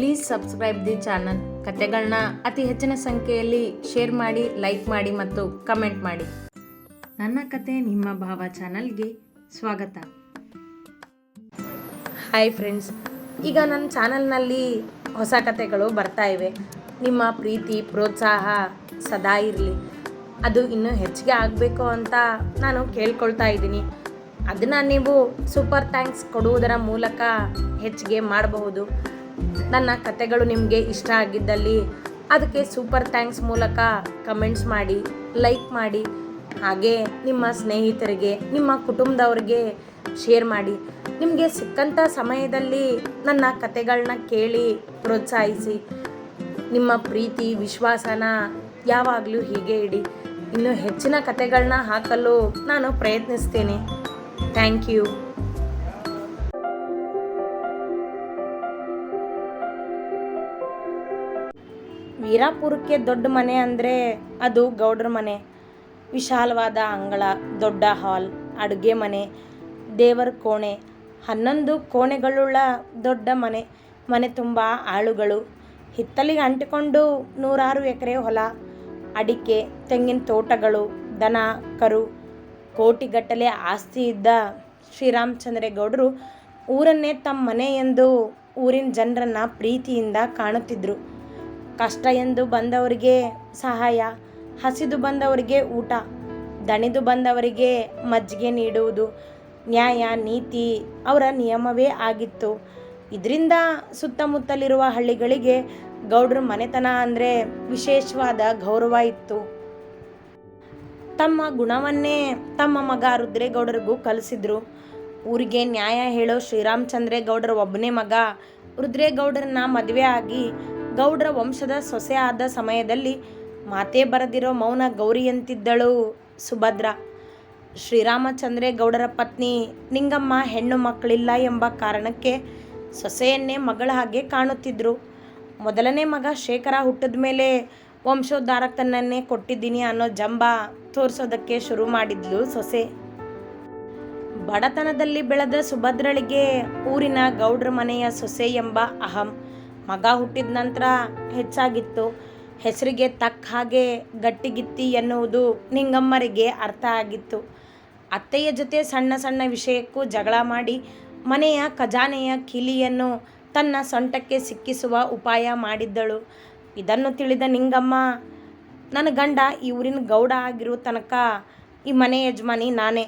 Please subscribe the channel ಕತೆಗಳನ್ನ ಅತಿ ಹೆಚ್ಚಿನ ಸಂಖ್ಯೆಯಲ್ಲಿ ಶೇರ್ ಮಾಡಿ ಲೈಕ್ ಮಾಡಿ ಮತ್ತು ಕಮೆಂಟ್ ಮಾಡಿ. ನನ್ನ ಕತೆ ನಿಮ್ಮ ಭಾವ ಚಾನಲ್ಗೆ ಸ್ವಾಗತ. ಹಾಯ್ ಫ್ರೆಂಡ್ಸ್ ಈಗ ನನ್ನ ಚಾನಲ್ನಲ್ಲಿ ಹೊಸ ಕತೆಗಳು ಬರ್ತಾ ಇವೆ. ನಿಮ್ಮ ಪ್ರೀತಿ, ಪ್ರೋತ್ಸಾಹ ಸದಾ ಇರಲಿ. ಅದು ಇನ್ನೂ ಹೆಚ್ಚಿಗೆ ಆಗಬೇಕು ಅಂತ ನಾನು ಕೇಳ್ಕೊಳ್ತಾ ಇದ್ದೀನಿ. ಅದನ್ನು ನೀವು ಸೂಪರ್ ಥ್ಯಾಂಕ್ಸ್ ಕೊಡುವುದರ ಮೂಲಕ ಹೆಚ್ಚಿಗೆ ಮಾಡಬಹುದು. ನನ್ನ ಕತೆಗಳು ನಿಮಗೆ ಇಷ್ಟ ಆಗಿದ್ದಲ್ಲಿ ಅದಕ್ಕೆ ಸೂಪರ್ ಥ್ಯಾಂಕ್ಸ್ ಮೂಲಕ ಕಮೆಂಟ್ಸ್ ಮಾಡಿ ಲೈಕ್ ಮಾಡಿ, ಹಾಗೆ ನಿಮ್ಮ ಸ್ನೇಹಿತರಿಗೆ, ನಿಮ್ಮ ಕುಟುಂಬದವ್ರಿಗೆ ಶೇರ್ ಮಾಡಿ. ನಿಮಗೆ ಸಿಕ್ಕಂಥ ಸಮಯದಲ್ಲಿ ನನ್ನ ಕತೆಗಳನ್ನ ಕೇಳಿ ಪ್ರೋತ್ಸಾಹಿಸಿ. ನಿಮ್ಮ ಪ್ರೀತಿ, ವಿಶ್ವಾಸನ ಯಾವಾಗಲೂ ಹೀಗೆ ಇಡಿ. ಇನ್ನೂ ಹೆಚ್ಚಿನ ಕತೆಗಳನ್ನ ಹಾಕಲು ನಾನು ಪ್ರಯತ್ನಿಸ್ತೀನಿ. ಥ್ಯಾಂಕ್ ಯು ವೀರಾಪುರಕ್ಕೆ ದೊಡ್ಡ ಮನೆ ಅಂದರೆ ಅದು ಗೌಡ್ರ ಮನೆ. ವಿಶಾಲವಾದ ಅಂಗಳ, ದೊಡ್ಡ ಹಾಲ್, ಅಡುಗೆ ಮನೆ, ದೇವರ ಕೋಣೆ, ಹನ್ನೊಂದು ಕೋಣೆಗಳುಳ್ಳ ದೊಡ್ಡ ಮನೆ. ಮನೆ ತುಂಬ ಆಳುಗಳು. ಹಿತ್ತಲಿಗೆ ಅಂಟಿಕೊಂಡು ನೂರಾರು ಎಕರೆ ಹೊಲ, ಅಡಿಕೆ, ತೆಂಗಿನ ತೋಟಗಳು, ದನ, ಕರು, ಕೋಟಿಗಟ್ಟಲೆ ಆಸ್ತಿ ಇದ್ದ ಶ್ರೀರಾಮಚಂದ್ರೇಗೌಡರು ಊರನ್ನೇ ತಮ್ಮ ಮನೆ ಎಂದು ಊರಿನ ಜನರನ್ನು ಪ್ರೀತಿಯಿಂದ ಕಾಣುತ್ತಿದ್ದರು ಕಷ್ಟ ಎಂದು ಬಂದವರಿಗೆ ಸಹಾಯ, ಹಸಿದು ಬಂದವರಿಗೆ ಊಟ, ದಣಿದು ಬಂದವರಿಗೆ ಮಜ್ಜಿಗೆ ನೀಡುವುದು, ನ್ಯಾಯ, ನೀತಿ ಅವರ ನಿಯಮವೇ ಆಗಿತ್ತು. ಇದರಿಂದ ಸುತ್ತಮುತ್ತಲಿರುವ ಹಳ್ಳಿಗಳಿಗೆ ಗೌಡ್ರ ಮನೆತನ ಅಂದರೆ ವಿಶೇಷವಾದ ಗೌರವ ಇತ್ತು. ತಮ್ಮ ಗುಣವನ್ನೇ ತಮ್ಮ ಮಗ ರುದ್ರೇಗೌಡರಿಗೂ ಕಲಿಸಿದ್ರು. ಊರಿಗೆ ನ್ಯಾಯ ಹೇಳೋ ಶ್ರೀರಾಮಚಂದ್ರೇಗೌಡರ ಒಬ್ಬನೇ ಮಗ ರುದ್ರೇಗೌಡರನ್ನ ಮದುವೆ ಆಗಿ ಗೌಡ್ರ ವಂಶದ ಸೊಸೆ ಆದ ಸಮಯದಲ್ಲಿ ಮಾತೇ ಬರದಿರೋ ಮೌನ ಗೌರಿಯಂತಿದ್ದಳು ಸುಭದ್ರ. ಶ್ರೀರಾಮಚಂದ್ರೇಗೌಡರ ಪತ್ನಿ, ನಿಂಗಮ್ಮ ಹೆಣ್ಣು ಮಕ್ಕಳಿಲ್ಲ ಎಂಬ ಕಾರಣಕ್ಕೆ ಸೊಸೆಯನ್ನೇ ಮಗಳ ಹಾಗೆ ಕಾಣುತ್ತಿದ್ದರು ಮೊದಲನೇ ಮಗ ಶೇಖರ ಹುಟ್ಟಿದ ಮೇಲೆ ವಂಶೋದ್ಧಾರಕನನ್ನೇ ಕೊಟ್ಟಿದ್ದೀನಿ ಅನ್ನೋ ಜಂಬ ತೋರಿಸೋದಕ್ಕೆ ಶುರು ಮಾಡಿದ್ಲು ಸೊಸೆ. ಬಡತನದಲ್ಲಿ ಬೆಳೆದ ಸುಭದ್ರಳಿಗೆ ಊರಿನ ಗೌಡ್ರ ಮನೆಯ ಸೊಸೆ ಎಂಬ ಅಹಂ. ಮಗ ಹುಟ್ಟಿದ ನಂತರ ಹೆಚ್ಚಾಗಿತ್ತು. ಹೆಸರಿಗೆ ತಕ್ಕ ಹಾಗೆ ಗಟ್ಟಿಗಿತ್ತಿ ಎನ್ನುವುದು ನಿಂಗಮ್ಮರಿಗೆ ಅರ್ಥ ಆಗಿತ್ತು. ಅತ್ತೆಯ ಜೊತೆ ಸಣ್ಣ ಸಣ್ಣ ವಿಷಯಕ್ಕೂ ಜಗಳ ಮಾಡಿ ಮನೆಯ ಖಜಾನೆಯ ಕಿಲಿಯನ್ನು ತನ್ನ ಸೊಂಟಕ್ಕೆ ಸಿಕ್ಕಿಸುವ ಉಪಾಯ ಮಾಡಿದ್ದಳು. ಇದನ್ನು ತಿಳಿದ ನಿಂಗಮ್ಮ, ನನ್ನ ಗಂಡ ಈ ಊರಿನ ಗೌಡ ಆಗಿರೋ ತನಕ ಈ ಮನೆ ಯಜಮಾನಿ ನಾನೇ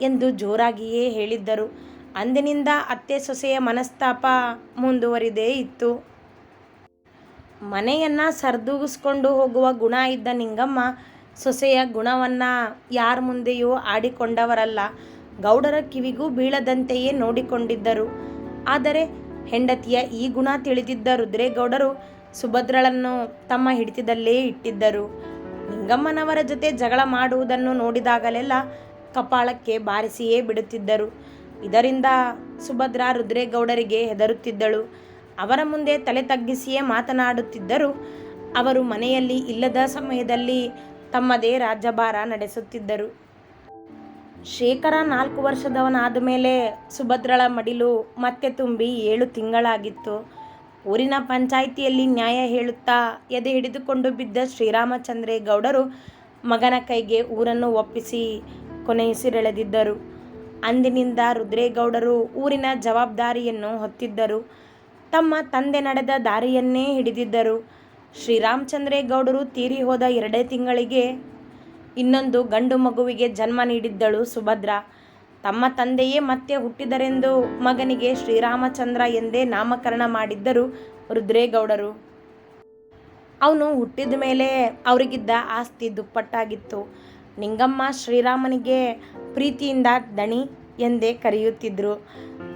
ಎಂದು ಜೋರಾಗಿಯೇ ಹೇಳಿದ್ದರು. ಅಂದಿನಿಂದ ಅತ್ತೆ ಸೊಸೆಯ ಮನಸ್ತಾಪ ಮುಂದುವರಿದೇ ಇತ್ತು. ಮನೆಯನ್ನು ಸರಿದೂಗಿಸ್ಕೊಂಡು ಹೋಗುವ ಗುಣ ಇದ್ದ ನಿಂಗಮ್ಮ ಸೊಸೆಯ ಗುಣವನ್ನು ಯಾರ ಮುಂದೆಯೂ ಆಡಿಕೊಂಡವರಲ್ಲ. ಗೌಡರ ಕಿವಿಗೂ ಬೀಳದಂತೆಯೇ ನೋಡಿಕೊಂಡಿದ್ದರು. ಆದರೆ ಹೆಂಡತಿಯ ಈ ಗುಣ ತಿಳಿದಿದ್ದ ರುದ್ರೇಗೌಡರು ಸುಭದ್ರಳನ್ನು ತಮ್ಮ ಹಿಡಿತದಲ್ಲೇ ಇಟ್ಟಿದ್ದರು. ನಿಂಗಮ್ಮನವರ ಜೊತೆ ಜಗಳ ಮಾಡುವುದನ್ನು ನೋಡಿದಾಗಲೆಲ್ಲ ಕಪಾಳಕ್ಕೆ ಬಾರಿಸಿಯೇ ಬಿಡುತ್ತಿದ್ದರು. ಇದರಿಂದ ಸುಭದ್ರ ರುದ್ರೇಗೌಡರಿಗೆ ಹೆದರುತ್ತಿದ್ದಳು. ಅವರ ಮುಂದೆ ತಲೆ ತಗ್ಗಿಸಿಯೇ ಮಾತನಾಡುತ್ತಿದ್ದರು ಅವರು ಮನೆಯಲ್ಲಿ ಇಲ್ಲದ ಸಮಯದಲ್ಲಿ ತಮ್ಮದೇ ರಾಜ್ಯಭಾರ ನಡೆಸುತ್ತಿದ್ದರು. ಶೇಖರ ನಾಲ್ಕು ವರ್ಷದವನಾದ ಮೇಲೆ ಸುಭದ್ರಳ ಮಡಿಲು ಮತ್ತೆ ತುಂಬಿ ಏಳು ತಿಂಗಳಾಗಿತ್ತು. ಊರಿನ ಪಂಚಾಯಿತಿಯಲ್ಲಿ ನ್ಯಾಯ ಹೇಳುತ್ತಾ ಎದೆ ಹಿಡಿದುಕೊಂಡು ಬಿದ್ದ ಶ್ರೀರಾಮಚಂದ್ರೇಗೌಡರು ಮಗನ ಕೈಗೆ ಊರನ್ನು ಒಪ್ಪಿಸಿ ಕೊನೆಯುಸಿರೆಳೆದಿದ್ದರು ಅಂದಿನಿಂದ ರುದ್ರೇಗೌಡರು ಊರಿನ ಜವಾಬ್ದಾರಿಯನ್ನು ಹೊತ್ತಿದ್ದರು. ತಮ್ಮ ತಂದೆ ನಡೆದ ದಾರಿಯನ್ನೇ ಹಿಡಿದಿದ್ದರು. ಶ್ರೀರಾಮಚಂದ್ರೇಗೌಡರು ತೀರಿ ಹೋದ ಎರಡೇ ತಿಂಗಳಿಗೆ ಇನ್ನೊಂದು ಗಂಡು ಮಗುವಿಗೆ ಜನ್ಮ ನೀಡಿದ್ದಳು ಸುಭದ್ರ. ತಮ್ಮ ತಂದೆಯೇ ಮತ್ತೆ ಹುಟ್ಟಿದರೆಂದು ಮಗನಿಗೆ ಶ್ರೀರಾಮಚಂದ್ರ ಎಂದೇ ನಾಮಕರಣ ಮಾಡಿದ್ದರು ರುದ್ರೇಗೌಡರು. ಅವನು ಹುಟ್ಟಿದ ಮೇಲೆ ಅವರಿಗಿದ್ದ ಆಸ್ತಿ ದುಪ್ಪಟ್ಟಾಗಿತ್ತು. ನಿಂಗಮ್ಮ ಶ್ರೀರಾಮನಿಗೆ ಪ್ರೀತಿಯಿಂದ ದಣಿ ಎಂದೇ ಕರೆಯುತ್ತಿದ್ದರು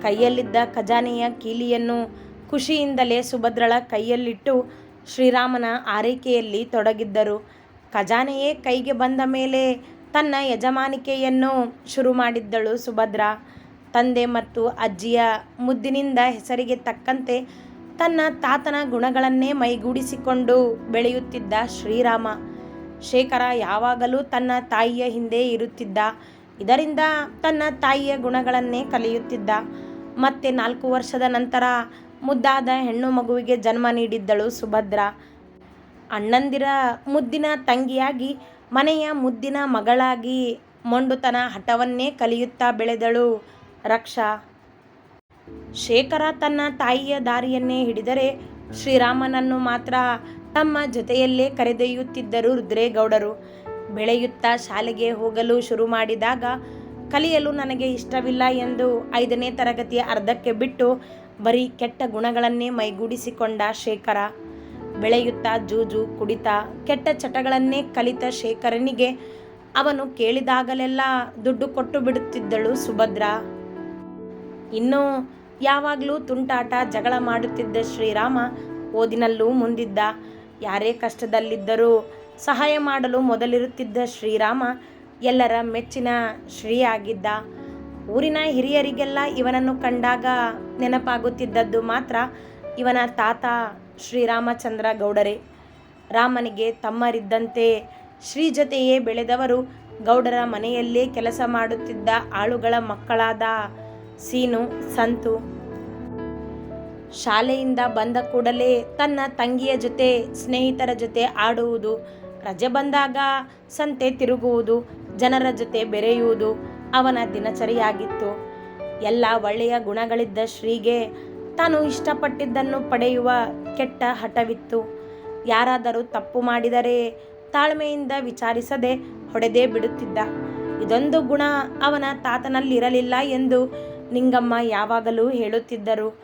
ಕೈಯಲ್ಲಿದ್ದ ಖಜಾನೆಯ ಕೀಲಿಯನ್ನು ಖುಷಿಯಿಂದಲೇ ಸುಭದ್ರಳ ಕೈಯಲ್ಲಿಟ್ಟು ಶ್ರೀರಾಮನ ಆರೈಕೆಯಲ್ಲಿ ತೊಡಗಿದ್ದರು. ಖಜಾನೆಯೇ ಕೈಗೆ ಬಂದ ಮೇಲೆ ತನ್ನ ಯಜಮಾನಿಕೆಯನ್ನು ಶುರು ಮಾಡಿದ್ದಳು ಸುಭದ್ರ. ತಂದೆ ಮತ್ತು ಅಜ್ಜಿಯ ಮುದ್ದಿನಿಂದ ಹೆಸರಿಗೆ ತಕ್ಕಂತೆ ತನ್ನ ತಾತನ ಗುಣಗಳನ್ನೇ ಮೈಗೂಡಿಸಿಕೊಂಡು ಬೆಳೆಯುತ್ತಿದ್ದ ಶ್ರೀರಾಮ. ಶೇಖರ ಯಾವಾಗಲೂ ತನ್ನ ತಾಯಿಯ ಹಿಂದೆ ಇರುತ್ತಿದ್ದ. ಇದರಿಂದ ತನ್ನ ತಾಯಿಯ ಗುಣಗಳನ್ನೇ ಕಲಿಯುತ್ತಿದ್ದ. ಮತ್ತೆ ನಾಲ್ಕು ವರ್ಷದ ನಂತರ ಮುದ್ದಾದ ಹೆಣ್ಣು ಮಗುವಿಗೆ ಜನ್ಮ ನೀಡಿದ್ದಳು ಸುಭದ್ರ. ಅಣ್ಣಂದಿರ ಮುದ್ದಿನ ತಂಗಿಯಾಗಿ ಮನೆಯ ಮುದ್ದಿನ ಮಗಳಾಗಿ ಮೊಂಡುತನ ಹಠವನ್ನೇ ಕಲಿಯುತ್ತಾ ಬೆಳೆದಳು ರಕ್ಷಾ. ಶೇಖರ ತನ್ನ ತಾಯಿಯ ದಾರಿಯನ್ನೇ ಹಿಡಿದರೆ ಶ್ರೀರಾಮನನ್ನು ಮಾತ್ರ ತಮ್ಮ ಜೊತೆಯಲ್ಲೇ ಕರೆದೊಯ್ಯುತ್ತಿದ್ದರು ರುದ್ರೇಗೌಡರು. ಬೆಳೆಯುತ್ತಾ ಶಾಲೆಗೆ ಹೋಗಲು ಶುರು ಮಾಡಿದಾಗ, ಕಲಿಯಲು ನನಗೆ ಇಷ್ಟವಿಲ್ಲ ಎಂದು ಐದನೇ ತರಗತಿಯ ಅರ್ಧಕ್ಕೆ ಬಿಟ್ಟು ಬರೀ ಕೆಟ್ಟ ಗುಣಗಳನ್ನೇ ಮೈಗೂಡಿಸಿಕೊಂಡ ಶೇಖರ. ಬೆಳೆಯುತ್ತಾ ಜೂಜು ಕುಡಿತ ಕೆಟ್ಟ ಚಟಗಳನ್ನೇ ಕಲಿತ ಶೇಖರನಿಗೆ ಅವನು ಕೇಳಿದಾಗಲೆಲ್ಲ ದುಡ್ಡು ಕೊಟ್ಟು ಬಿಡುತ್ತಿದ್ದಳು ಸುಭದ್ರ. ಇನ್ನು ಯಾವಾಗಲೂ ತುಂಟಾಟ ಜಗಳ ಮಾಡುತ್ತಿದ್ದ ಶ್ರೀರಾಮ ಓದಿನಲ್ಲೂ ಮುಂದಿದ್ದ. ಯಾರೇ ಕಷ್ಟದಲ್ಲಿದ್ದರೂ ಸಹಾಯ ಮಾಡಲು ಮೊದಲಿರುತ್ತಿದ್ದ ಶ್ರೀರಾಮ ಎಲ್ಲರ ಮೆಚ್ಚಿನ ಶ್ರೀ ಆಗಿದ್ದ ಊರಿನ ಹಿರಿಯರಿಗೆಲ್ಲ ಇವನನ್ನು ಕಂಡಾಗ ನೆನಪಾಗುತ್ತಿದ್ದದ್ದು ಮಾತ್ರ ಇವನ ತಾತ ಶ್ರೀರಾಮಚಂದ್ರ ಗೌಡರೇ. ರಾಮನಿಗೆ ತಮ್ಮರಿದ್ದಂತೆ ಶ್ರೀ ಜೊತೆಯೇ ಬೆಳೆದವರು ಗೌಡರ ಮನೆಯಲ್ಲೇ ಕೆಲಸ ಮಾಡುತ್ತಿದ್ದ ಆಳುಗಳ ಮಕ್ಕಳಾದ ಸೀನು, ಸಂತು. ಶಾಲೆಯಿಂದ ಬಂದ ಕೂಡಲೇ ತನ್ನ ತಂಗಿಯ ಜೊತೆ, ಸ್ನೇಹಿತರ ಜೊತೆ ಆಡುವುದು, ರಜೆ ಬಂದಾಗ ಸಂತೆ ತಿರುಗುವುದು, ಜನರ ಜೊತೆ ಬೆರೆಯುವುದು ಅವನ ದಿನಚರಿಯಾಗಿತ್ತು. ಎಲ್ಲ ಒಳ್ಳೆಯ ಗುಣಗಳಿದ್ದ ಶ್ರೀಗೆ ತಾನು ಇಷ್ಟಪಟ್ಟಿದ್ದನ್ನು ಪಡೆಯುವ ಕೆಟ್ಟ ಹಠವಿತ್ತು. ಯಾರಾದರೂ ತಪ್ಪು ಮಾಡಿದರೆ ತಾಳ್ಮೆಯಿಂದ ವಿಚಾರಿಸದೆ ಹೊಡೆದೇ ಬಿಡುತ್ತಿದ್ದ. ಇದೊಂದು ಗುಣ ಅವನ ತಾತನಲ್ಲಿರಲಿಲ್ಲ ಎಂದು ನಿಂಗಮ್ಮ ಯಾವಾಗಲೂ ಹೇಳುತ್ತಿದ್ದರು.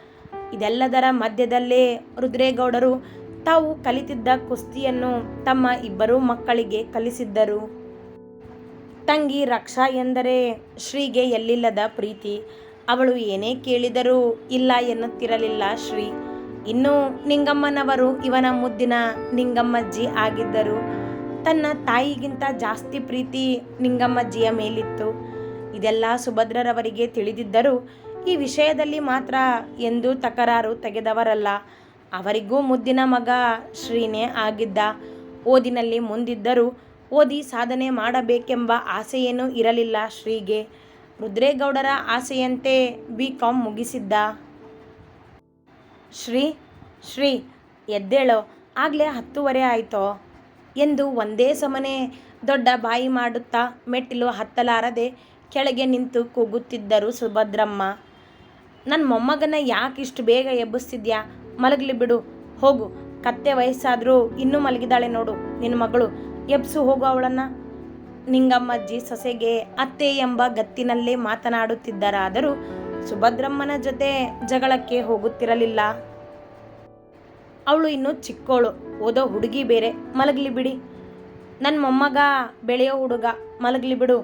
ಇದೆಲ್ಲದರ ಮಧ್ಯದಲ್ಲೇ ರುದ್ರೇಗೌಡರು ತಾವು ಕಲಿತಿದ್ದ ಕುಸ್ತಿಯನ್ನು ತಮ್ಮ ಇಬ್ಬರೂ ಮಕ್ಕಳಿಗೆ ಕಲಿಸಿದ್ದರು. ತಂಗಿ ರಕ್ಷಾ ಎಂದರೆ ಶ್ರೀಗೆ ಎಲ್ಲಿಲ್ಲದ ಪ್ರೀತಿ? ಅವಳು ಏನೇ ಕೇಳಿದರೂ ಇಲ್ಲ ಎನ್ನುತ್ತಿರಲಿಲ್ಲ ಶ್ರೀ. ಇನ್ನು ನಿಂಗಮ್ಮನವರು ಇವನ ಮುದ್ದಿನ ನಿಂಗಮ್ಮಜ್ಜಿ ಆಗಿದ್ದರು. ತನ್ನ ತಾಯಿಗಿಂತ ಜಾಸ್ತಿ ಪ್ರೀತಿ ನಿಂಗಮ್ಮಜ್ಜಿಯ ಮೇಲಿತ್ತು. ಇದೆಲ್ಲ ಸುಭದ್ರರವರಿಗೆ ತಿಳಿದಿದ್ದರೂ ಈ ವಿಷಯದಲ್ಲಿ ಮಾತ್ರ ಎಂದೂ ತಕರಾರು ತೆಗೆದವರಲ್ಲ. ಅವರಿಗೂ ಮುದ್ದಿನ ಮಗ ಶ್ರೀನೇ ಆಗಿದ್ದ. ಓದಿನಲ್ಲಿ ಮುಂದಿದ್ದರೂ ಓದಿ ಸಾಧನೆ ಮಾಡಬೇಕೆಂಬ ಆಸೆಯೇನೂ ಇರಲಿಲ್ಲ ಶ್ರೀಗೆ. ರುದ್ರೇಗೌಡರ ಆಸೆಯಂತೆ ಬಿ ಕಾಮ್ ಮುಗಿಸಿದ್ದ. ಶ್ರೀ ಶ್ರೀ, ಎದ್ದೇಳೋ, ಆಗಲೇ ಹತ್ತುವರೆ ಆಯಿತೋ? ಎಂದು ಒಂದೇ ಸಮನೆ ದೊಡ್ಡ ಬಾಯಿ ಮಾಡುತ್ತಾ ಮೆಟ್ಟಿಲು ಹತ್ತಲಾರದೆ ಕೆಳಗೆ ನಿಂತು ಕೂಗುತ್ತಿದ್ದರು ಸುಭದ್ರಮ್ಮ. ನನ್ನ ಮೊಮ್ಮಗನ ಯಾಕೆ ಇಷ್ಟು ಬೇಗ ಎಬ್ಬಿಸ್ತಿದ್ಯಾ? ಮಲಗಲಿ ಬಿಡು, ಹೋಗು, ಕತ್ತೆ ವಯಸ್ಸಾದರೂ ಇನ್ನೂ ಮಲಗಿದಾಳೆ ನೋಡು. ನಿನ್ನ ಮಗಳು ಎಬ್ಸು ಹೋಗು ಅವಳನ್ನು. ನಿಂಗಮ್ಮಜ್ಜಿ ಸೊಸೆಗೆ ಅತ್ತೆ ಎಂಬ ಗತ್ತಿನಲ್ಲೇ ಮಾತನಾಡುತ್ತಿದ್ದರಾದರೂ ಸುಭದ್ರಮ್ಮನ ಜೊತೆ ಜಗಳಕ್ಕೆ ಹೋಗುತ್ತಿರಲಿಲ್ಲ. ಅವಳು ಇನ್ನೂ ಚಿಕ್ಕೋಳು, ಓದೋ ಹುಡುಗಿ ಬೇರೆ. ಮಲಗಲಿ ಬಿಡಿ. ನನ್ನ ಮೊಮ್ಮಗ ಬೆಳೆಯೋ ಹುಡುಗ, ಮಲಗಲಿ ಬಿಡು.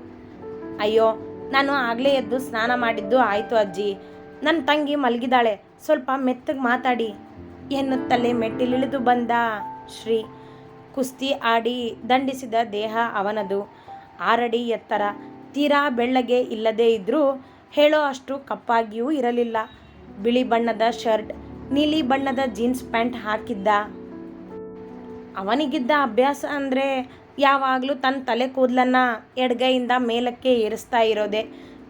ಅಯ್ಯೋ, ನಾನು ಆಗಲೇ ಎದ್ದು ಸ್ನಾನ ಮಾಡಿದ್ದು ಆಯಿತು ಅಜ್ಜಿ. ನನ್ನ ತಂಗಿ ಮಲಗಿದಾಳೆ, ಸ್ವಲ್ಪ ಮೆತ್ತಗೆ ಮಾತಾಡಿ. ಎನ್ನುತ್ತಲೇ ಮೆಟ್ಟಿಲಿಳಿದು ಬಂದ ಶ್ರೀ ಕುಸ್ತಿ ಆಡಿ ದಂಡಿಸಿದ ದೇಹ ಅವನದು. ಆರಡಿ ಎತ್ತರ ತೀರಾ ಬೆಳ್ಳಗೆ ಇಲ್ಲದೇ ಇದ್ದರೂ ಹೇಳೋ ಅಷ್ಟು ಕಪ್ಪಾಗಿಯೂ ಇರಲಿಲ್ಲ. ಬಿಳಿ ಬಣ್ಣದ ಶರ್ಟ್, ನೀಲಿ ಬಣ್ಣದ ಜೀನ್ಸ್ ಪ್ಯಾಂಟ್ ಹಾಕಿದ್ದ. ಅವನಿಗಿದ್ದ ಅಭ್ಯಾಸ ಅಂದರೆ ಯಾವಾಗಲೂ ತನ್ನ ತಲೆ ಕೂದಲನ್ನು ಎಡಗೈಯಿಂದ ಮೇಲಕ್ಕೆ ಏರಿಸ್ತಾ ಇರೋದೆ.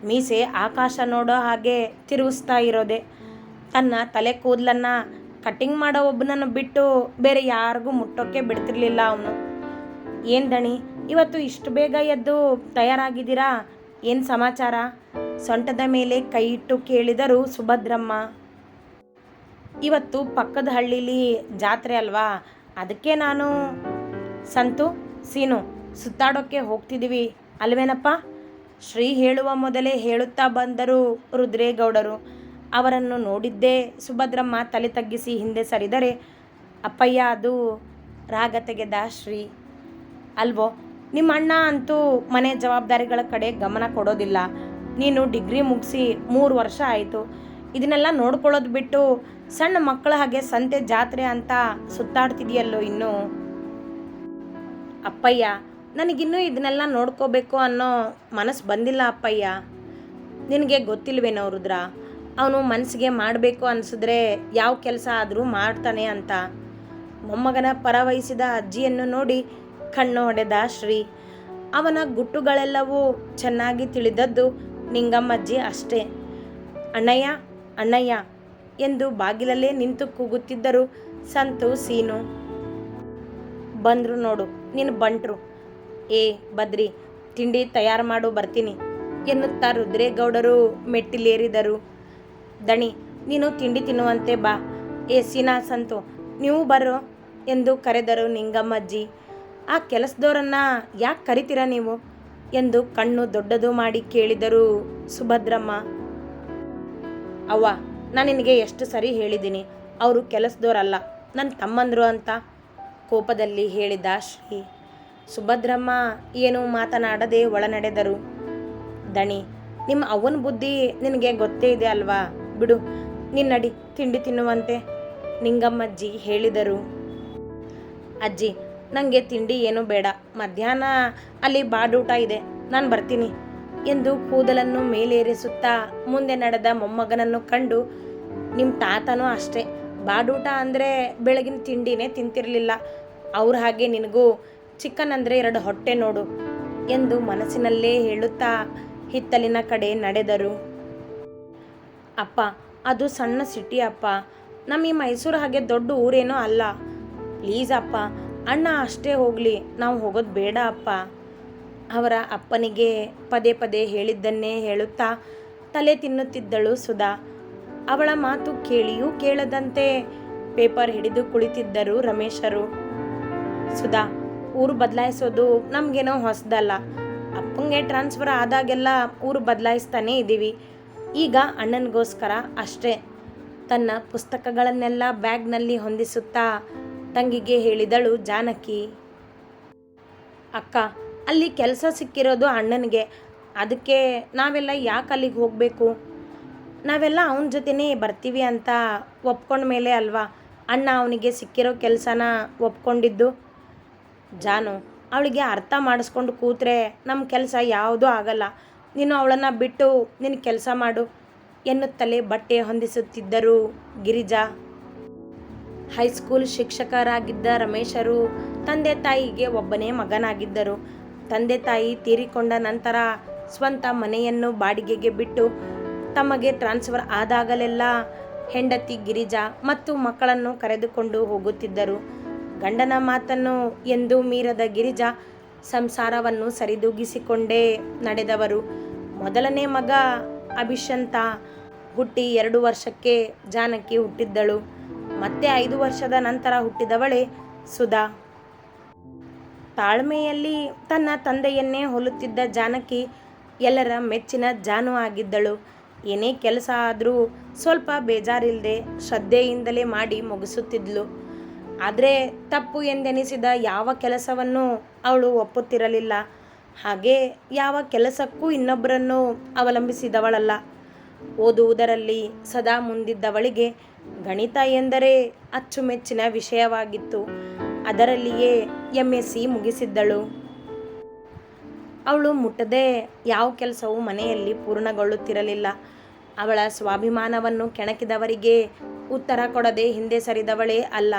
ಮೀಸೆ ಆಕಾಶ ನೋಡೋ ಹಾಗೆ ತಿರುಗಿಸ್ತಾ ಇರೋದೆ. ತನ್ನ ತಲೆ ಕೂದಲನ್ನು ಕಟ್ಟಿಂಗ್ ಮಾಡೋ ಒಬ್ಬನನ್ನು ಬಿಟ್ಟು ಬೇರೆ ಯಾರಿಗೂ ಮುಟ್ಟೋಕ್ಕೆ ಬಿಡ್ತಿರ್ಲಿಲ್ಲ ಅವನು. ಏನು ದಣಿ, ಇವತ್ತು ಇಷ್ಟು ಬೇಗ ಎದ್ದು ತಯಾರಾಗಿದ್ದೀರಾ? ಏನು ಸಮಾಚಾರ? ಸೊಂಟದ ಮೇಲೆ ಕೈ ಇಟ್ಟು ಕೇಳಿದರು ಸುಭದ್ರಮ್ಮ, ಇವತ್ತು ಪಕ್ಕದ ಹಳ್ಳೀಲಿ ಜಾತ್ರೆ ಅಲ್ವಾ? ಅದಕ್ಕೆ ನಾನು ಸಂತು, ಸೀನು ಸುತ್ತಾಡೋಕ್ಕೆ ಹೋಗ್ತಿದ್ದೀವಿ ಅಲ್ವೇನಪ್ಪ? ಶ್ರೀ ಹೇಳುವ ಮೊದಲೇ ಹೇಳುತ್ತಾ ಬಂದರು ರುದ್ರೇಗೌಡರು. ಅವರನ್ನು ನೋಡಿದ್ದೇ ಸುಭದ್ರಮ್ಮ ತಲೆ ತಗ್ಗಿಸಿ ಹಿಂದೆ ಸರಿದರೆ, ಅಪ್ಪಯ್ಯ, ಅದು ರಾಗ ತೆಗೆದ ಶ್ರೀ ಅಲ್ವೋ? ನಿಮ್ಮ ಅಣ್ಣ ಅಂತೂ ಮನೆ ಜವಾಬ್ದಾರಿಗಳ ಕಡೆ ಗಮನ ಕೊಡೋದಿಲ್ಲ. ನೀನು ಡಿಗ್ರಿ ಮುಗಿಸಿ ಮೂರು ವರ್ಷ ಆಯಿತು. ಇದನ್ನೆಲ್ಲ ನೋಡ್ಕೊಳ್ಳೋದು ಬಿಟ್ಟು ಸಣ್ಣ ಮಕ್ಕಳ ಹಾಗೆ ಸಂತೆ ಜಾತ್ರೆ ಅಂತ ಸುತ್ತಾಡ್ತಿದೆಯಲ್ಲೋ ಇನ್ನೂ? ಅಪ್ಪಯ್ಯ, ನನಗಿನ್ನೂ ಇದನ್ನೆಲ್ಲ ನೋಡ್ಕೋಬೇಕು ಅನ್ನೋ ಮನಸ್ಸು ಬಂದಿಲ್ಲ ಅಪ್ಪಯ್ಯ. ನಿನಗೆ ಗೊತ್ತಿಲ್ವೇನೋ ರುದ್ರ? ಅವನು ಮನಸ್ಸಿಗೆ ಮಾಡಬೇಕು ಅನಿಸಿದ್ರೆ ಯಾವ ಕೆಲಸ ಆದರೂ ಮಾಡ್ತಾನೆ ಅಂತ. ಮೊಮ್ಮಗನ ಪರವಹಿಸಿದ ಅಜ್ಜಿಯನ್ನು ನೋಡಿ ಕಣ್ಣು ಹೊಡೆದ ಶ್ರೀ. ಅವನ ಗುಟ್ಟುಗಳೆಲ್ಲವೂ ಚೆನ್ನಾಗಿ ತಿಳಿದದ್ದು ನಿಂಗಮ್ಮಜ್ಜಿ ಅಷ್ಟೇ. ಅಣ್ಣಯ್ಯ ಅಣ್ಣಯ್ಯ ಎಂದು ಬಾಗಿಲಲ್ಲೇ ನಿಂತು ಕೂಗುತ್ತಿದ್ದರು ಸಂತು, ಸೀನು. ಬಂದ್ರು ನೋಡು ನಿನ್ನ ಬಂಟ್ರು. ಏ ಬದ್ರಿ, ತಿಂಡಿ ತಯಾರು ಮಾಡು, ಬರ್ತೀನಿ ಎನ್ನುತ್ತಾ ರುದ್ರೇಗೌಡರು ಮೆಟ್ಟಿಲೇರಿದರು. ದಣಿ, ನೀನು ತಿಂಡಿ ತಿನ್ನುವಂತೆ ಬಾ. ಏ ಸೀನಾ ಸಂತು, ನೀವು ಬರೋ ಎಂದು ಕರೆದರು ನಿಂಗಮ್ಮಜ್ಜಿ ಆ ಕೆಲಸದವರನ್ನ ಯಾಕೆ ಕರಿತೀರ ನೀವು? ಎಂದು ಕಣ್ಣು ದೊಡ್ಡದು ಮಾಡಿ ಕೇಳಿದರು ಸುಭದ್ರಮ್ಮ. ಅವ್ವ, ನಾನು ನಿನಗೆ ಎಷ್ಟು ಸರಿ ಹೇಳಿದ್ದೀನಿ. ಅವರು ಕೆಲಸದವರಲ್ಲ ನನ್ನ ತಮ್ಮಂದರು ಅಂತ ಕೋಪದಲ್ಲಿ ಹೇಳಿದ ಶ್ರೀ. ಸುಭದ್ರಮ್ಮ ಏನು ಮಾತನಾಡದೆ ಒಳನಡೆದರು. ದಣಿ, ನಿಮ್ಮ ಅವನ ಬುದ್ಧಿ ನಿನಗೆ ಗೊತ್ತೇ ಇದೆ ಅಲ್ವಾ? ಬಿಡು. ನಿನ್ನಡಿ ತಿಂಡಿ ತಿನ್ನುವಂತೆ. ನಿಂಗಮ್ಮಜ್ಜಿ ಹೇಳಿದರು. ಅಜ್ಜಿ ನನಗೆ ತಿಂಡಿ ಏನೂ ಬೇಡ. ಮಧ್ಯಾಹ್ನ ಅಲ್ಲಿ ಬಾಡೂಟ ಇದೆ. ನಾನು ಬರ್ತೀನಿ. ಎಂದು ಕೂದಲನ್ನು ಮೇಲೇರಿಸುತ್ತಾ ಮುಂದೆ ನಡೆದ ಮೊಮ್ಮಗನನ್ನು ಕಂಡು ನಿಮ್ಮ ತಾತನೂ ಅಷ್ಟೇ. ಬಾಡೂಟ ಅಂದರೆ ಬೆಳಗಿನ ತಿಂಡಿನೇ ತಿಂತಿರಲಿಲ್ಲ. ಅವ್ರ ಹಾಗೆ ನಿನಗೂ ಚಿಕನ್ ಅಂದರೆ ಎರಡು ಹೊಟ್ಟೆ ನೋಡು ಎಂದು ಮನಸ್ಸಿನಲ್ಲೇ ಹೇಳುತ್ತಾ ಹಿತ್ತಲಿನ ಕಡೆ ನಡೆದರು. ಅಪ್ಪ, ಅದು ಸಣ್ಣ ಸಿಟಿ ಅಪ್ಪ. ನಮ್ಮ ಈ ಮೈಸೂರು ಹಾಗೆ ದೊಡ್ಡ ಊರೇನೋ ಅಲ್ಲ. ಪ್ಲೀಸ್ ಅಪ್ಪ, ಅಣ್ಣ ಅಷ್ಟೇ ಹೋಗಲಿ, ನಾವು ಹೋಗೋದು ಬೇಡ ಅಪ್ಪ. ಅವರ ಅಪ್ಪನಿಗೆ ಪದೇ ಪದೇ ಹೇಳಿದ್ದನ್ನೇ ಹೇಳುತ್ತಾ ತಲೆ ತಿನ್ನುತ್ತಿದ್ದಳು ಸುಧಾ. ಅವಳ ಮಾತು ಕೇಳಿಯೂ ಕೇಳದಂತೆ ಪೇಪರ್ ಹಿಡಿದು ಕುಳಿತಿದ್ದರು ರಮೇಶರು. ಸುಧಾ, ಊರು ಬದಲಾಯಿಸೋದು ನಮಗೇನೋ ಹೊಸದಲ್ಲ. ಅಪ್ಪಂಗೆ ಟ್ರಾನ್ಸ್ಫರ್ ಆದಾಗೆಲ್ಲ ಊರು ಬದಲಾಯಿಸ್ತಾನೇ ಇದ್ದೀವಿ ಈಗ ಅಣ್ಣನಿಗೋಸ್ಕರ ಅಷ್ಟೇ. ತನ್ನ ಪುಸ್ತಕಗಳನ್ನೆಲ್ಲ ಬ್ಯಾಗ್ನಲ್ಲಿ ಹೊಂದಿಸುತ್ತಾ ತಂಗಿಗೆ ಹೇಳಿದಳು ಜಾನಕಿ. ಅಕ್ಕ, ಅಲ್ಲಿ ಕೆಲಸ ಸಿಕ್ಕಿರೋದು ಅಣ್ಣನಿಗೆ. ಅದಕ್ಕೆ ನಾವೆಲ್ಲ ಯಾಕೆ ಅಲ್ಲಿಗೆ ಹೋಗಬೇಕು? ನಾವೆಲ್ಲ ಅವನ ಜೊತೆನೇ ಬರ್ತೀವಿ ಅಂತ ಒಪ್ಕೊಂಡ ಮೇಲೆ ಅಲ್ವಾ? ಅಣ್ಣ ಅವನಿಗೆ ಸಿಕ್ಕಿರೋ ಕೆಲಸನ ಒಪ್ಕೊಂಡಿದ್ದು? ಜಾನು, ಅವಳಿಗೆ ಅರ್ಥ ಮಾಡಿಸ್ಕೊಂಡು ಕೂತ್ರೆ ನಮ್ಮ ಕೆಲಸ ಯಾವುದೂ ಆಗಲ್ಲ. ನೀನು ಅವಳನ್ನು ಬಿಟ್ಟು ನಿನ್ನ ಕೆಲಸ ಮಾಡು ಎನ್ನುತ್ತಲೇ ಬಟ್ಟೆ ಹೊಂದಿಸುತ್ತಿದ್ದರು ಗಿರಿಜಾ. ಹೈಸ್ಕೂಲ್ ಶಿಕ್ಷಕರಾಗಿದ್ದ ರಮೇಶರು ತಂದೆ ತಾಯಿಗೆ ಒಬ್ಬನೇ ಮಗನಾಗಿದ್ದರು. ತಂದೆ ತಾಯಿ ತೀರಿಕೊಂಡ ನಂತರ ಸ್ವಂತ ಮನೆಯನ್ನು ಬಾಡಿಗೆಗೆ ಬಿಟ್ಟು ತಮಗೆ ಟ್ರಾನ್ಸ್ಫರ್ ಆದಾಗಲೆಲ್ಲ ಹೆಂಡತಿ ಗಿರಿಜಾ ಮತ್ತು ಮಕ್ಕಳನ್ನು ಕರೆದುಕೊಂಡು ಹೋಗುತ್ತಿದ್ದರು. ಗಂಡನ ಮಾತನ್ನು ಎಂದು ಮೀರದ ಗಿರಿಜಾ ಸಂಸಾರವನ್ನು ಸರಿದೂಗಿಸಿಕೊಂಡೇ ನಡೆದವರು. ಮೊದಲನೇ ಮಗ ಅಭಿಷಂತ ಹುಟ್ಟಿ ಎರಡು ವರ್ಷಕ್ಕೆ ಜಾನಕಿ ಹುಟ್ಟಿದ್ದಳು. ಮತ್ತೆ ಐದು ವರ್ಷದ ನಂತರ ಹುಟ್ಟಿದವಳೆ ಸುಧಾ. ತಾಳ್ಮೆಯಲ್ಲಿ ತನ್ನ ತಂದೆಯನ್ನೇ ಹೋಲುತ್ತಿದ್ದ ಜಾನಕಿ ಎಲ್ಲರ ಮೆಚ್ಚಿನ ಜಾನು ಆಗಿದ್ದಳು. ಏನೇ ಕೆಲಸ ಆದರೂ ಸ್ವಲ್ಪ ಬೇಜಾರಿಲ್ಲದೆ ಶ್ರದ್ಧೆಯಿಂದಲೇ ಮಾಡಿ ಮುಗಿಸುತ್ತಿದ್ಲು. ಆದರೆ ತಪ್ಪು ಎಂದೆನಿಸಿದ ಯಾವ ಕೆಲಸವನ್ನು ಅವಳು ಒಪ್ಪುತ್ತಿರಲಿಲ್ಲ. ಹಾಗೆ ಯಾವ ಕೆಲಸಕ್ಕೂ ಇನ್ನೊಬ್ಬರನ್ನು ಅವಲಂಬಿಸಿದವಳಲ್ಲ. ಓದುವುದರಲ್ಲಿ ಸದಾ ಮುಂದಿದ್ದವಳಿಗೆ ಗಣಿತ ಎಂದರೆ ಅಚ್ಚುಮೆಚ್ಚಿನ ವಿಷಯವಾಗಿತ್ತು. ಅದರಲ್ಲಿಯೇ ಎಂ ಎಸ್ ಸಿ ಮುಗಿಸಿದ್ದಳು. ಅವಳು ಮುಟ್ಟದೆ ಯಾವ ಕೆಲಸವೂ ಮನೆಯಲ್ಲಿ ಪೂರ್ಣಗೊಳ್ಳುತ್ತಿರಲಿಲ್ಲ. ಅವಳ ಸ್ವಾಭಿಮಾನವನ್ನು ಕೆಣಕಿದವರಿಗೆ ಉತ್ತರ ಕೊಡದೆ ಹಿಂದೆ ಸರಿದವಳೇ ಅಲ್ಲ.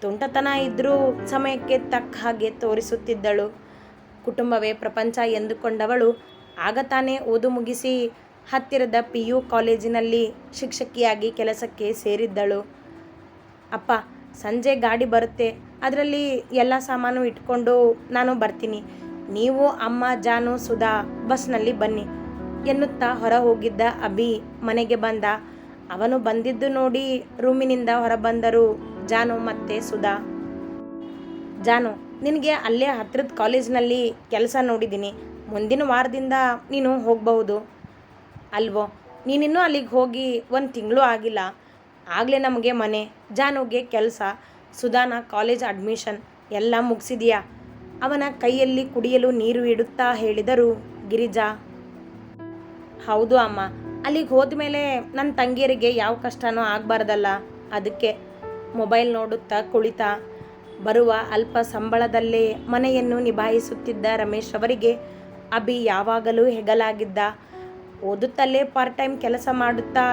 ತುಂಟತನ ಇದ್ದರೂ ಸಮಯಕ್ಕೆ ತಕ್ಕ ಹಾಗೆ ತೋರಿಸುತ್ತಿದ್ದಳು. ಕುಟುಂಬವೇ ಪ್ರಪಂಚ ಎಂದುಕೊಂಡವಳು. ಆಗ ತಾನೇ ಓದು ಮುಗಿಸಿ ಹತ್ತಿರದ ಪಿ ಯು ಕಾಲೇಜಿನಲ್ಲಿ ಶಿಕ್ಷಕಿಯಾಗಿ ಕೆಲಸಕ್ಕೆ ಸೇರಿದ್ದಳು. ಅಪ್ಪ, ಸಂಜೆ ಗಾಡಿ ಬರುತ್ತೆ. ಅದರಲ್ಲಿ ಎಲ್ಲ ಸಾಮಾನು ಇಟ್ಕೊಂಡು ನಾನು ಬರ್ತೀನಿ. ನೀವು, ಅಮ್ಮ, ಜಾನು, ಸುಧಾ, ಬಸ್ನಲ್ಲಿ ಬನ್ನಿ ಎನ್ನುತ್ತಾ ಹೊರ ಹೋಗಿದ್ದ ಅಭಿ ಮನೆಗೆ ಬಂದ. ಅವನು ಬಂದಿದ್ದು ನೋಡಿ ರೂಮಿನಿಂದ ಹೊರಬಂದರು ಜಾನು ಮತ್ತೆ ಸುಧಾ. ಜಾನು, ನಿನಗೆ ಅಲ್ಲೇ ಹತ್ತಿರದ ಕಾಲೇಜ್ನಲ್ಲಿ ಕೆಲಸ ನೋಡಿದ್ದೀನಿ. ಮುಂದಿನ ವಾರದಿಂದ ನೀನು ಹೋಗಬಹುದು. ಅಲ್ವೋ, ನೀನಿನ್ನೂ ಅಲ್ಲಿಗೆ ಹೋಗಿ ಒಂದು ತಿಂಗಳು ಆಗಿಲ್ಲ. ಆಗಲೇ ನಮಗೆ ಮನೆ, ಜಾನುಗೆ ಕೆಲಸ, ಸುಧಾನ ಕಾಲೇಜ್ ಅಡ್ಮಿಷನ್ ಎಲ್ಲ ಮುಗಿಸಿದೆಯಾ? ಅವನ ಕೈಯಲ್ಲಿ ಕುಡಿಯಲು ನೀರು ಇಡುತ್ತಾ ಹೇಳಿದರು ಗಿರಿಜಾ. ಹೌದು ಅಮ್ಮ, ಅಲ್ಲಿಗೆ ಹೋದ ಮೇಲೆ ನನ್ನ ತಂಗಿಯರಿಗೆ ಯಾವ ಕಷ್ಟನೂ ಆಗಬಾರ್ದಲ್ಲ. ಅದಕ್ಕೆ ಮೊಬೈಲ್ ನೋಡುತ್ತಾ ಕುಳಿತ ಬರುವ ಅಲ್ಪ ಸಂಬಳದಲ್ಲೇ ಮನೆಯನ್ನು ನಿಭಾಯಿಸುತ್ತಿದ್ದ ರಮೇಶ್ ಅವರಿಗೆ, ಅಭಿ ಯಾವಾಗಲೂ ಹೆಗಲಾಗಿದ್ದ. ಓದುತ್ತಲೇ ಪಾರ್ಟ್ ಟೈಮ್ ಕೆಲಸ ಮಾಡುತ್ತಾ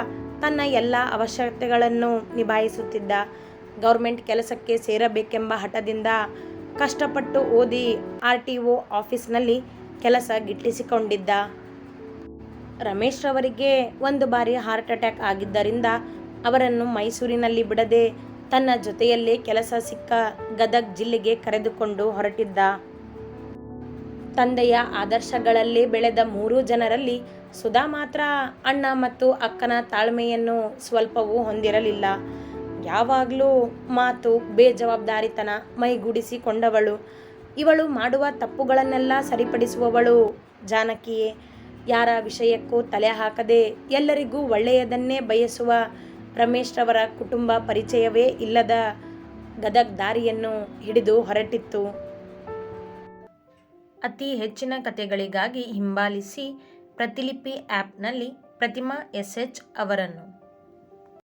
ತನ್ನ ಎಲ್ಲ ಅವಶ್ಯಕತೆಗಳನ್ನು ನಿಭಾಯಿಸುತ್ತಿದ್ದ. ಗೌರ್ಮೆಂಟ್ ಕೆಲಸಕ್ಕೆ ಸೇರಬೇಕೆಂಬ ಹಠದಿಂದ ಕಷ್ಟಪಟ್ಟು ಓದಿ ಆರ್ ಟಿ ಒ ಆಫೀಸ್ನಲ್ಲಿ ಕೆಲಸ ಗಿಟ್ಟಿಸಿಕೊಂಡಿದ್ದ. ರಮೇಶ್ ಅವರಿಗೆ ಒಂದು ಬಾರಿ ಹಾರ್ಟ್ ಅಟ್ಯಾಕ್ ಆಗಿದ್ದರಿಂದ ಅವರನ್ನು ಮೈಸೂರಿನಲ್ಲಿ ಬಿಡದೆ ತನ್ನ ಜೊತೆಯಲ್ಲೇ ಕೆಲಸ ಸಿಕ್ಕ ಗದಗ್ ಜಿಲ್ಲೆಗೆ ಕರೆದುಕೊಂಡು ಹೊರಟಿದ್ದ. ತಂದೆಯ ಆದರ್ಶಗಳಲ್ಲೇ ಬೆಳೆದ ಮೂರೂ ಜನರಲ್ಲಿ ಸುಧಾ ಮಾತ್ರ ಅಣ್ಣ ಮತ್ತು ಅಕ್ಕನ ತಾಳ್ಮೆಯನ್ನು ಸ್ವಲ್ಪವೂ ಹೊಂದಿರಲಿಲ್ಲ. ಯಾವಾಗಲೂ ಮಾತು ಬೇಜವಾಬ್ದಾರಿತನ ಮೈಗೂಡಿಸಿಕೊಂಡವಳು. ಇವಳು ಮಾಡುವ ತಪ್ಪುಗಳನ್ನೆಲ್ಲ ಸರಿಪಡಿಸುವವಳು ಜಾನಕಿಯೇ. ಯಾರ ವಿಷಯಕ್ಕೂ ತಲೆ ಹಾಕದೆ ಎಲ್ಲರಿಗೂ ಒಳ್ಳೆಯದನ್ನೇ ಬಯಸುವ ರಮೇಶ್ರವರ ಕುಟುಂಬ ಪರಿಚಯವೇ ಇಲ್ಲದ ಗದಗ್ ದಾರಿಯನ್ನು ಹಿಡಿದು ಹೊರಟಿತ್ತು. ಅತಿ ಹೆಚ್ಚಿನ ಕಥೆಗಳಿಗಾಗಿ ಹಿಂಬಾಲಿಸಿ ಪ್ರತಿಲಿಪಿ ಆ್ಯಪ್ನಲ್ಲಿ ಪ್ರತಿಮಾ ಎಸ್ ಎಚ್ ಅವರನ್ನು.